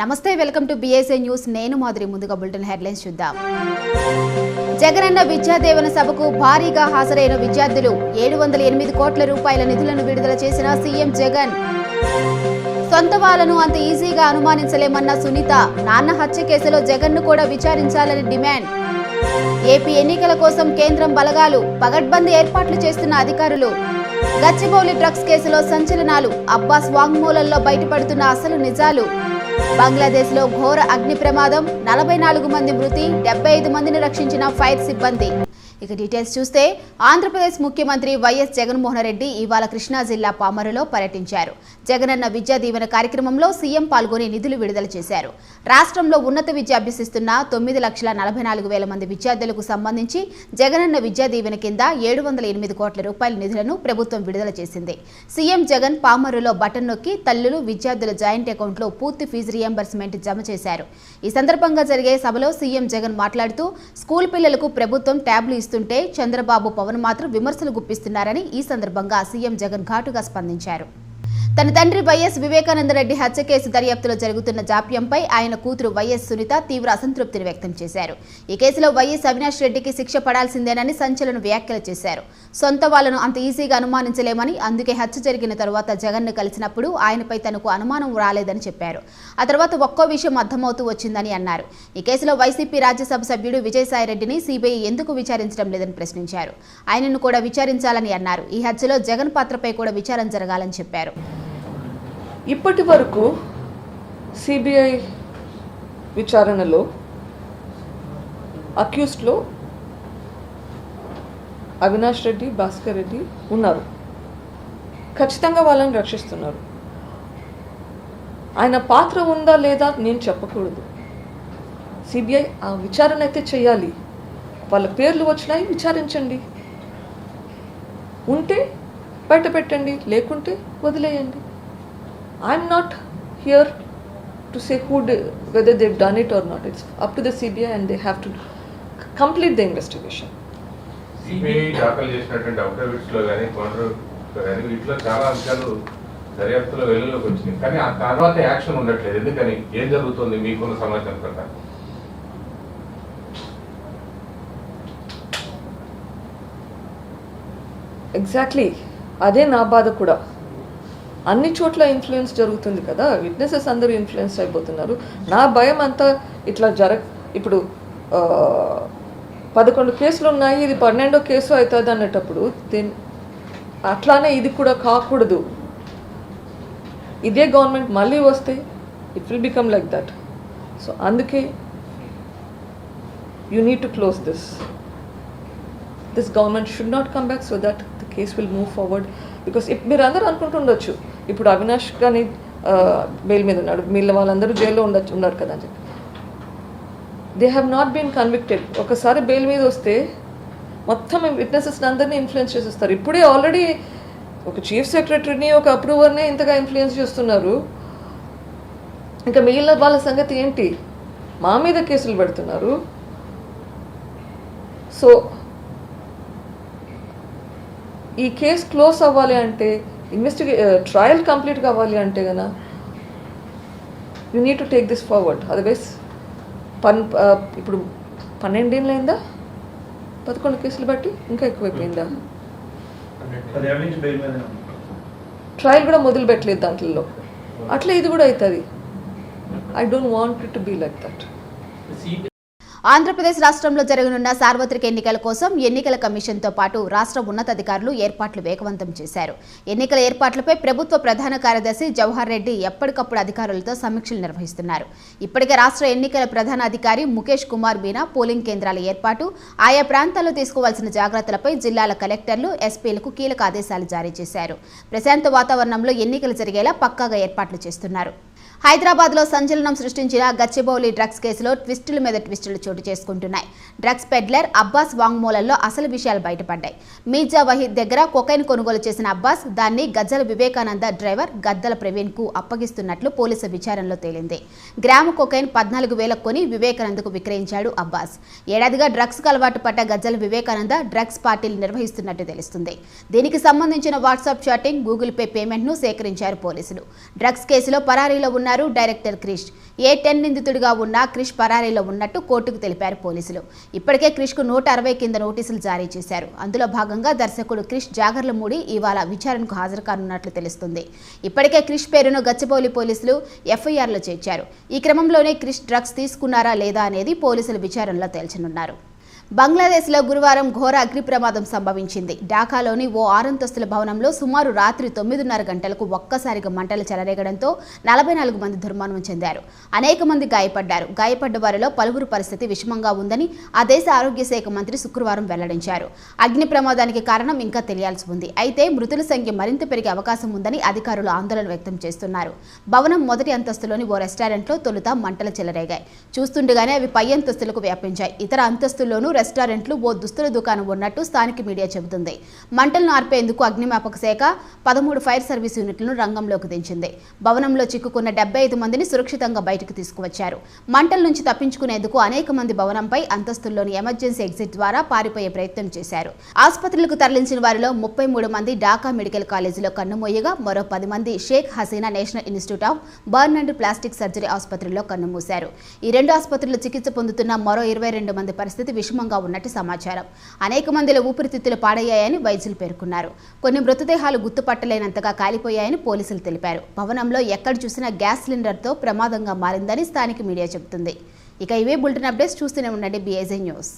నమస్తే welcome to BSA news నేను మాధురి ముందుగా బులెటిన్ హెడ్లైన్స్ చూద్దాం. జగనన్న విద్యాదేవన సభకు భారీగా హాజరైన విద్యార్థులు ఏడు వందల ఎనిమిది కోట్ల రూపాయల నిధులను విడుదల చేసిన సీఎం జగన్. సొంత వాళ్ళను అంత ఈజీగా అనుమానించలేమన్న సునీత నాన్న హత్య కేసులో జగన్ను కూడా విచారించాలని డిమాండ్. ఏపీ ఎన్నికల కోసం కేంద్రం బలగాలు పగడ్బందీ ఏర్పాట్లు చేస్తున్న అధికారులు. గచ్చిబౌలి డ్రగ్స్ కేసులో సంచలనాలు అబ్బాస్ వాంగ్మూలంలో బయటపడుతున్న అసలు నిజాలు. బంగ్లాదేశ్లో ఘోర అగ్ని ప్రమాదం నలభై నాలుగు మంది మృతి డెబ్బై ఐదు మందిని రక్షించిన ఫైర్ సిబ్బంది. ఇక డీటెయిల్స్ చూస్తే ఆంధ్రప్రదేశ్ ముఖ్యమంత్రి వైఎస్ జగన్మోహన్ రెడ్డి ఇవాళ కృష్ణా జిల్లా పామరులో పర్యటించారు. జగనన్న విద్యా దీవెన కార్యక్రమంలో సీఎం పాల్గొని నిధులు విడుదల చేశారు. రాష్ట్రంలో ఉన్నత విద్య అభ్యసిస్తున్న తొమ్మిది లక్షల నలభై నాలుగు వేల మంది విద్యార్థులకు సంబంధించి జగనన్న విద్యా దీవెన కింద ఏడు వందల ఎనిమిది కోట్ల రూపాయల నిధులను ప్రభుత్వం విడుదల చేసింది. సీఎం జగన్ పామరులో బటన్ నొక్కి తల్లులు విద్యార్థుల జాయింట్ అకౌంట్లో పూర్తి ఫీజు రియంబర్స్మెంట్ జమ చేశారు. ఈ సందర్భంగా జరిగే సభలో సీఎం జగన్ మాట్లాడుతూ స్కూల్ పిల్లలకు ప్రభుత్వం ట్యాబ్లు ఇస్తుంటే చంద్రబాబు పవన్ మాత్రం విమర్శలు గుప్పిస్తున్నారని ఈ సందర్భంగా సీఎం జగన్ ఘాటుగా స్పందించారు. తన తండ్రి వైఎస్ వివేకానందరెడ్డి హత్య కేసు దర్యాప్తులో జరుగుతున్న జాప్యంపై ఆయన కూతురు వైఎస్ సునీత తీవ్ర అసంతృప్తిని వ్యక్తం చేశారు. ఈ కేసులో వైఎస్ అవినాష్ రెడ్డికి శిక్ష పడాల్సిందేనని సంచలన వ్యాఖ్యలు చేశారు. సొంత వాళ్ళను అంత ఈజీగా అనుమానించలేమని అందుకే హత్య జరిగిన తరువాత జగన్ను కలిసినప్పుడు ఆయనపై తనకు అనుమానం రాలేదని చెప్పారు. ఆ తర్వాత ఒక్కో విషయం అర్థమవుతూ వచ్చిందని అన్నారు. ఈ కేసులో వైసీపీ రాజ్యసభ సభ్యుడు విజయసాయిరెడ్డిని సీబీఐ ఎందుకు విచారించడం లేదని ప్రశ్నించారు. ఆయనను కూడా విచారించాలని అన్నారు. ఈ హత్యలో జగన్ పాత్రపై కూడా విచారణ జరగాలని చెప్పారు. ఇప్పటి వరకు సిబిఐ విచారణలో అక్యూస్డ్లో అవినాష్ రెడ్డి భాస్కర్ రెడ్డి ఉన్నారు. ఖచ్చితంగా వాళ్ళని రక్షిస్తున్నారు. ఆయన పాత్ర ఉందా లేదా నేను చెప్పకూడదు. సిబిఐ ఆ విచారణ అయితే చేయాలి. వాళ్ళ పేర్లు వచ్చినాయి విచారించండి. ఉంటే బయట పెట్టండి లేకుంటే వదిలేయండి. I'm not here to say who whether they've done it or not it's up to the CBI and they have to complete the investigation CBI దాఖలు చేసినటువంటి అఫిడవిట్స్లో కానీ కౌంటర్ కానీ వీటిలో చాలా అంశాలు దర్యాప్తులో వెలుగులోకి వచ్చినాయి. కానీ ఆ తర్వాత యాక్షన్ ఉండట్లేదు. ఎందుకని? ఏం జరుగుతుంది? మీకున్న సమాచారం ప్రకారం. ఎగ్జాక్ట్లీ అదే నా బాధ కూడా. అన్ని చోట్ల ఇన్ఫ్లుయెన్స్ జరుగుతుంది కదా. విట్నెసెస్ అందరూ ఇన్ఫ్లుయెన్స్ అయిపోతున్నారు. నా భయం అంతా ఇట్లా జరగ ఇప్పుడు పదకొండు కేసులు ఉన్నాయి ఇది పన్నెండో కేసు అవుతుంది అనేటప్పుడు దీని అట్లానే ఇది కూడా కాకూడదు. ఇదే గవర్నమెంట్ మళ్ళీ వస్తే it will become like that so అందుకే you need to close this this government should not come back so that the case will move forward because మీరు అందరూ అనుకుంటుండొచ్చు ఇప్పుడు అవినాష్ కానీ బెయిల్ మీద ఉన్నాడు. వీళ్ళ వాళ్ళందరూ జైల్లో ఉండొచ్చు ఉన్నారు కదా అని చెప్పి. They have not been convicted ఒకసారి బెయిల్ మీద వస్తే మొత్తం విట్నెసెస్ని అందరినీ ఇన్ఫ్లుయెన్స్ చేసేస్తారు. ఇప్పుడే ఆల్రెడీ ఒక చీఫ్ సెక్రటరీని ఒక అప్రూవర్ని ఇంతగా ఇన్ఫ్లుయెన్స్ చేస్తున్నారు. ఇంకా మిగిలిన వాళ్ళ సంగతి ఏంటి? మా మీద కేసులు పెడుతున్నారు. సో ఈ కేసు క్లోజ్ అవ్వాలి అంటే ఇన్వెస్టిగే ట్రయల్ కంప్లీట్ కావాలి అంటే కదా you need to take this forward otherwise పన్ ఇప్పుడు పన్నెండేళ్ళు అయిందా? పదకొండు కేసులు బట్టి ఇంకా ఎక్కువైపోయిందా? ట్రయల్ కూడా మొదలు పెట్టలేదు దాంట్లో. అట్లా ఇది కూడా అవుతుంది. I don't want it to be like that Andhra Pradesh రాష్ట్రంలో జరగనున్న సార్వత్రిక ఎన్నికల కోసం ఎన్నికల కమిషన్తో పాటు రాష్ట్ర ఉన్నతాధికారులు ఏర్పాట్లు వేగవంతం చేశారు. ఎన్నికల ఏర్పాట్లపై ప్రభుత్వ ప్రధాన కార్యదర్శి జవహర్ రెడ్డి ఎప్పటికప్పుడు అధికారులతో సమీక్షలు నిర్వహిస్తున్నారు. ఇప్పటికే రాష్ట్ర ఎన్నికల ప్రధాన అధికారి ముఖేష్ కుమార్ మీనా పోలింగ్ కేంద్రాల ఏర్పాటు ఆయా ప్రాంతాల్లో తీసుకోవాల్సిన జాగ్రత్తలపై జిల్లాల కలెక్టర్లు ఎస్పీలకు కీలక ఆదేశాలు జారీ చేశారు. ప్రశాంత వాతావరణంలో ఎన్నికలు జరిగేలా పక్కాగా ఏర్పాట్లు చేస్తున్నారు. హైదరాబాద్లో సంచలనం సృష్టించిన గచ్చిబౌలి డ్రగ్స్ కేసులో ట్విస్టుల మీద ట్విస్టులు చోటు చేసుకుంటున్నాయి. డ్రగ్స్ పెడ్లర్ అబ్బాస్ వాంగ్మూలంలో అసలు విషయాలు బయటపడ్డాయి. మీర్జా వహీద్ దగ్గర కొకైన్ కొనుగోలు చేసిన అబ్బాస్ దాన్ని గజ్జల వివేకానంద డ్రైవర్ గద్దల ప్రవీణ్కు అప్పగిస్తున్నట్లు పోలీసు విచారణలో తేలింది. గ్రాము కొకైన్ పద్నాలుగు వేల కొని వివేకానందకు విక్రయించాడు అబ్బాస్. ఏడాదిగా డ్రగ్స్కు అలవాటు పడ్డ గజ్జల వివేకానంద డ్రగ్స్ పార్టీలు నిర్వహిస్తున్నట్టు తెలుస్తుంది. దీనికి సంబంధించిన వాట్సాప్ చాటింగ్ గూగుల్ పే పేమెంట్ను సేకరించారు పోలీసులు. డ్రగ్స్ కేసులో పరారీలో ఉన్నారు డైరెక్టర్ క్రిష్. ఏ టెన్ నిందితుడిగా ఉన్న క్రిష్ పరారీలో ఉన్నట్టు కోర్టుకు తెలిపారు పోలీసులు. ఇప్పటికే క్రిష్కు నూట అరవై కింద నోటీసులు జారీ చేశారు. అందులో భాగంగా దర్శకుడు క్రిష్ జాగర్లమూడి ఇవాళ విచారణకు హాజరు కానున్నట్లు తెలుస్తుంది. ఇప్పటికే క్రిష్ పేరును గచ్చిబౌలి పోలీసులు ఎఫ్ఐఆర్లో చేర్చారు. ఈ క్రమంలోనే క్రిష్ డ్రగ్స్ తీసుకున్నారా లేదా అనేది పోలీసులు విచారణలో తేల్చనున్నారు. బంగ్లాదేశ్లో గురువారం ఘోర అగ్ని ప్రమాదం సంభవించింది. ఢాకాలోని ఓ ఆరంతస్తుల భవనంలో సుమారు రాత్రి తొమ్మిదిన్నర గంటలకు ఒక్కసారిగా మంటలు చెలరేగడంతో నలభై నాలుగు మంది దుర్మరణం చెందారు. అనేక మంది గాయపడ్డారు. గాయపడ్డ వారిలో పలువురు పరిస్థితి విషమంగా ఉందని ఆ దేశ ఆరోగ్య శాఖ మంత్రి శుక్రవారం వెల్లడించారు. అగ్ని ప్రమాదానికి కారణం ఇంకా తెలియాల్సి ఉంది. అయితే మృతుల సంఖ్య మరింత పెరిగే అవకాశం ఉందని అధికారులు ఆందోళన వ్యక్తం చేస్తున్నారు. భవనం మొదటి అంతస్తులోని ఓ రెస్టారెంట్లో తొలుత మంటలు చెలరేగాయి. చూస్తుండగానే అవి పై అంతస్తులకు వ్యాపించాయి. ఇతర అంతస్తుల్లోనూ రెస్టారెంట్లు ఓ దుస్తుల దుకాణం ఉన్నట్టు స్థానిక మీడియా చెబుతుంది. మంటలను ఆర్పేందుకు అగ్నిమాపక శాఖ పదమూడు ఫైర్ సర్వీస్ యూనిట్లను రంగంలోకి దించింది. భవనంలో చిక్కుకున్న డెబ్బై ఐదు మందిని సురక్షితంగా బయటకు తీసుకువచ్చారు. మంటల నుంచి తప్పించుకునేందుకు అనేక మంది భవనంపై అంతస్తుల్లోని ఎమర్జెన్సీ ఎగ్జిట్ ద్వారా పారిపోయే ప్రయత్నం చేశారు. ఆసుపత్రులకు తరలించిన వారిలో ముప్పై మూడు మంది ఢాకా మెడికల్ కాలేజీలో కన్నుమూయగా మరో పది మంది Sheikh Hasina national institute of burn and plastic surgery ఆసుపత్రిలో కన్నుమూశారు. ఈ రెండు ఆసుపత్రుల్లో చికిత్స పొందుతున్న మరో ఇరవై రెండు మంది పరిస్థితి విషమంగా ఉన్నట్టు సమాచారం. అనేక మందిలో ఊపిరితిత్తులు పాడయ్యాయని వైద్యులు పేర్కొన్నారు. కొన్ని మృతదేహాలు గుర్తుపట్టలేనంతగా కాలిపోయాయని పోలీసులు తెలిపారు. భవనంలో ఎక్కడ చూసినా గ్యాస్ సిలిండర్తో ప్రమాదంగా మారిందని స్థానిక మీడియా చెబుతుంది. ఇక ఇవే బులెటిన్ అప్డేట్స్ చూస్తూనే ఉండండి బీఏజీ న్యూస్